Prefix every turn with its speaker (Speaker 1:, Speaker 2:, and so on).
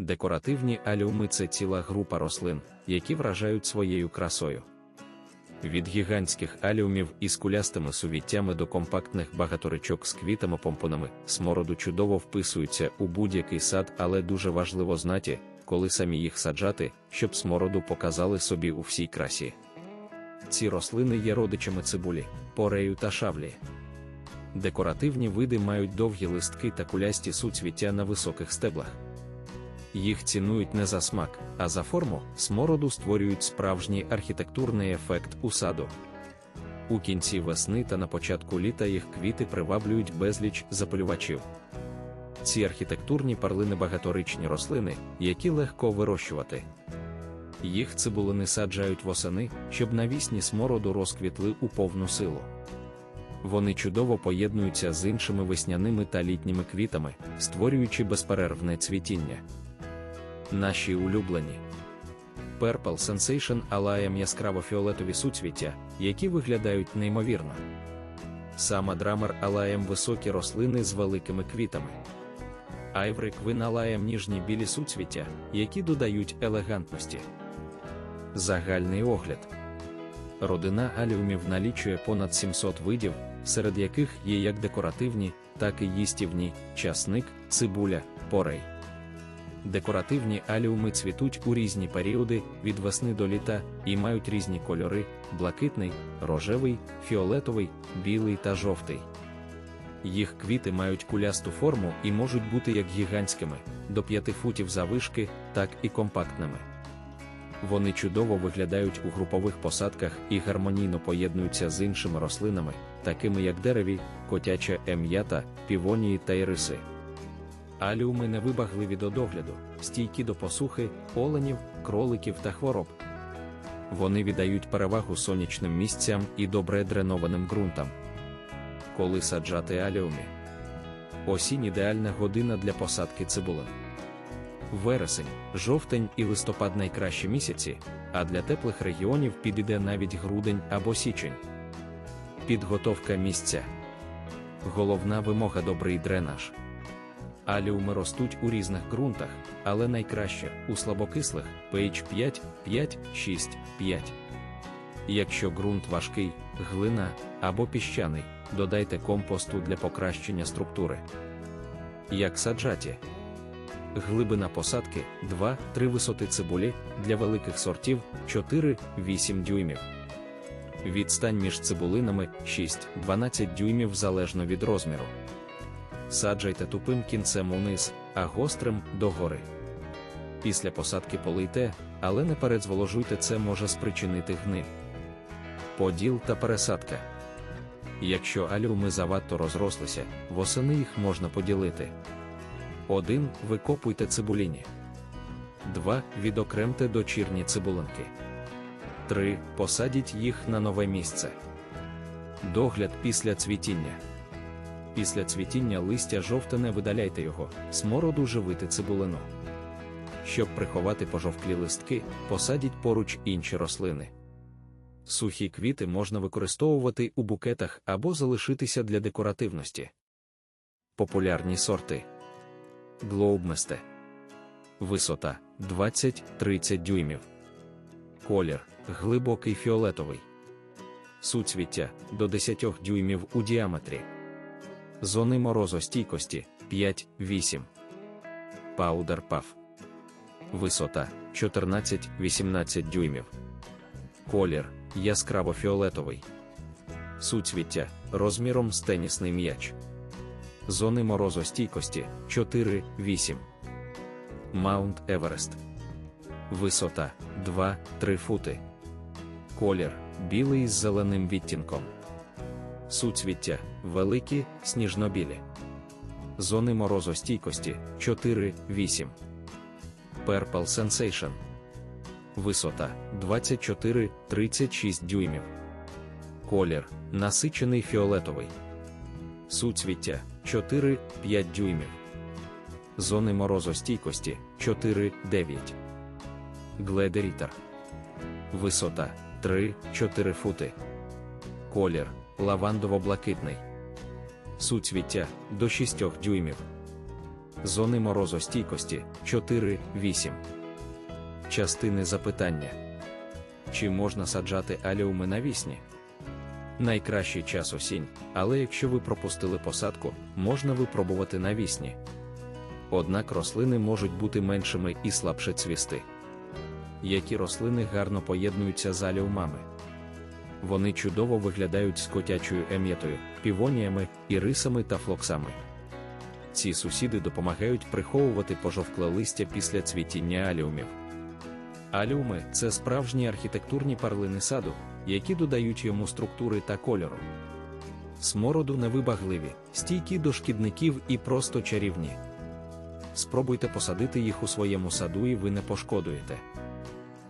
Speaker 1: Декоративні аліуми це ціла група рослин, які вражають своєю красою. Від гігантських аліумів із кулястими сувіттями до компактних багаторичок з квітами-помпонами смороду чудово вписуються у будь-який сад, але дуже важливо знати, коли самі їх саджати, щоб смороду показали собі у всій красі. Ці рослини є родичами цибулі, порею та шавлі. Декоративні види мають довгі листки та кулясті суцвіття на високих стеблах. Їх цінують не за смак, а за форму смороду створюють справжній архітектурний ефект у саду. У кінці весни та на початку літа їх квіти приваблюють безліч запалювачів. Ці архітектурні парлини багаторичні рослини, які легко вирощувати. Їх цибулини саджають восени, щоб навісні смороду розквітли у повну силу. Вони чудово поєднуються з іншими весняними та літніми квітами, створюючи безперервне цвітіння. Наші улюблені Purple Sensation Allium яскраво-фіолетові суцвіття, які виглядають неймовірно. Сама драмер Allium високі рослини з великими квітами. Айврик Queen Allium ніжні білі суцвіття, які додають елегантності. Загальний огляд. Родина аліумів налічує понад 700 видів, серед яких є як декоративні, так і їстівні, часник, цибуля, порей. Декоративні аліуми цвітуть у різні періоди від весни до літа і мають різні кольори: блакитний, рожевий, фіолетовий, білий та жовтий. Їх квіти мають кулясту форму і можуть бути як гігантськими, до 5 футів завишки, так і компактними. Вони чудово виглядають у групових посадках і гармонійно поєднуються з іншими рослинами, такими як дереві, котяча ем'ята, півонії та іриси. Аліуми невибагливі до догляду, стійкі до посухи, оленів, кроликів та хвороб. Вони віддають перевагу сонячним місцям і добре дренованим ґрунтам. Коли саджати аліумі? Осінь ідеальна година для посадки цибулин. Вересень, жовтень і листопад найкращі місяці, а для теплих регіонів підійде навіть грудень або січень. Підготовка місця. Головна вимога добрий дренаж. Аліуми ростуть у різних ґрунтах, але найкраще у слабокислих pH 5, 5, 6, 5. Якщо ґрунт важкий, глина або піщаний, додайте компосту для покращення структури. Як саджаті. Глибина посадки 2-3 висоти цибулі для великих сортів 4-8 дюймів. Відстань між цибулинами 6-12 дюймів залежно від розміру. Саджайте тупим кінцем униз, а гострим догори. Після посадки полийте, але не передзволожуйте це може спричинити гниль. Поділ та пересадка. Якщо алюми завадто розрослися, восени їх можна поділити. 1. Викопуйте цибуліні. 2. Відокремте дочірні цибулинки. 3. Посадіть їх на нове місце. Догляд після цвітіння. Після цвітіння листя жовтане видаляйте його, смороду живити цибулину. Щоб приховати пожовклі листки, посадіть поруч інші рослини. Сухі квіти можна використовувати у букетах або залишитися для декоративності. Популярні сорти Глоубместе. Висота 20-30 дюймів. Колір глибокий фіолетовий. Суцвіття до 10 дюймів у діаметрі. Зони морозостійкості 5-8. Паудер паф. Висота 14-18 дюймів. Колір яскраво фіолетовий. Суцвіття розміром з тенісний м'яч. Зони морозостійкості 4-8. Маунт Еверест. Висота 2-3 фути. Колір білий з зеленим відтінком. Суцвіття великі, сніжнобілі. Зони морозостійкості 4-8. Purple Sensation. Висота 24-36 дюймів. Колір насичений фіолетовий. Суцвіття 4-5 дюймів. Зони морозостійкості 4-9. Гледерітер. Висота 3-4 фути. Колір лавандово-блакитний. Суцвіття до 6 дюймів. Зони морозостійкості 4-8. Частини запитання. Чи можна саджати аліуми навісні? Найкращий час осінь, але якщо ви пропустили посадку, можна випробувати навісні. Однак рослини можуть бути меншими і слабше цвісти. Які рослини гарно поєднуються з аліумами? Вони чудово виглядають з котячою ем'ятою, півоніями, ірисами та флоксами. Ці сусіди допомагають приховувати пожовкле листя після цвітіння аліумів. Аліуми це справжні архітектурні парлини саду, які додають йому структури та кольору. Смороду невибагливі, стійкі до шкідників і просто чарівні. Спробуйте посадити їх у своєму саду, і ви не пошкодуєте.